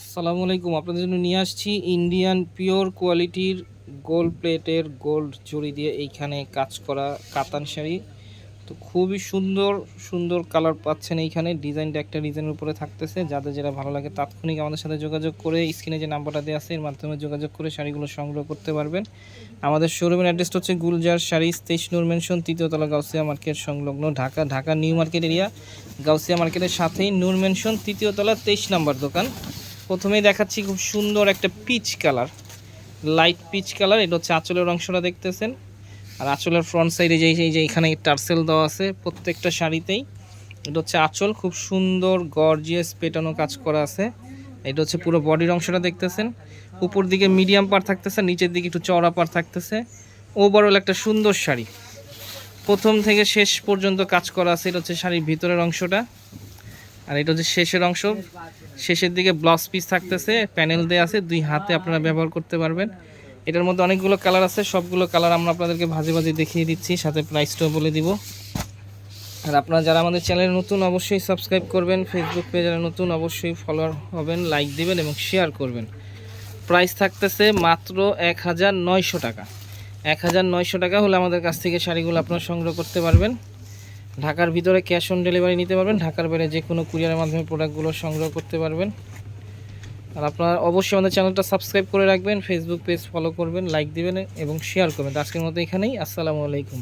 আসসালামু আলাইকুম, আপনাদের জন্য নিয়ে আসছি ইন্ডিয়ান পিওর কোয়ালিটির গোল্ড প্লেটের গোল্ড জড়ি দিয়ে এইখানে কাজ করা কাতান শাড়ি। তো খুবই সুন্দর সুন্দর কালার পাচ্ছেন এইখানে। ডিজাইনটা একটা ডিজাইনের উপরে থাকতেছে। যাদের যেটা ভালো লাগে তাৎক্ষণিক আমাদের সাথে যোগাযোগ করে স্ক্রিনে যে নাম্বারটা দেওয়া আছে, এর মাধ্যমে যোগাযোগ করে শাড়িগুলো সংগ্রহ করতে পারবেন। আমাদের শোরুমের অ্যাড্রেসটা হচ্ছে গুলজার শাড়ি, তেইশ নূর মেনশন তৃতীয়তলা গাউসিয়া মার্কেট সংলগ্ন Dhaka Dhaka new market area Gausia মার্কেটের সাথেই নূর মেনশন তৃতীয়তলা তেইশ নাম্বার দোকান। প্রথমেই দেখাচ্ছি খুব সুন্দর একটা peach colour light peach colour এটা হচ্ছে আঁচলের অংশটা দেখতেছেন। আর আঁচলের ফ্রন্ট সাইডে যেই যে এখানে টার্সেল দেওয়া আছে প্রত্যেকটা শাড়িতেই, এটা হচ্ছে আঁচল, খুব সুন্দর গর্জিয়াস পেটানো কাজ করা আছে। এটা হচ্ছে পুরো বডির অংশটা দেখতেছেন। উপর দিকে মিডিয়াম পার থাকতেছে, নিচের দিকে একটু চওড়া পার থাকতেছে। ওভারঅল একটা সুন্দর শাড়ি। প্রথম থেকে শেষ পর্যন্ত কাজ করা আছে, এটা হচ্ছে শাড়ির ভিতরের অংশটা। আর এটা হচ্ছে শেষের অংশ। শেষের দিকে ব্লাউজ পিস থাকতেছে প্যানেল দেওয়া আছে, দুই হাতে আপনারা ব্যবহার করতে পারবেন। এটার মধ্যে অনেকগুলো কালার আছে, সবগুলো কালার আমরা আপনাদেরকে ভাজে ভাজে দেখিয়ে দিচ্ছি, সাথে প্রাইসটাও বলে দিব। আর আপনারা যারা আমাদের চ্যানেলে নতুন, অবশ্যই সাবস্ক্রাইব করবেন। ফেসবুক পেজে যারা নতুন, অবশ্যই ফলোয়ার হবেন লাইক দিবেন এবং শেয়ার করবেন। প্রাইস থাকতেছে মাত্র এক হাজার নয়শো টাকা। এক হাজার নয়শো টাকা হলে আমাদের কাছ থেকে শাড়িগুলো আপনারা সংগ্রহ করতে পারবেন। ঢাকার ভিতরে ক্যাশ অন ডেলিভারি নিতে পারবেন, ঢাকার বাইরে যে কোনো কুরিয়ারের মাধ্যমে প্রোডাক্টগুলো সংগ্রহ করতে পারবেন। আর আপনারা অবশ্যই আমাদের চ্যানেলটা সাবস্ক্রাইব করে রাখবেন ফেসবুক পেজ ফলো করবেন লাইক দিবেন এবং শেয়ার করবেন। আজকের মতো এখানেই, আসসালামু আলাইকুম।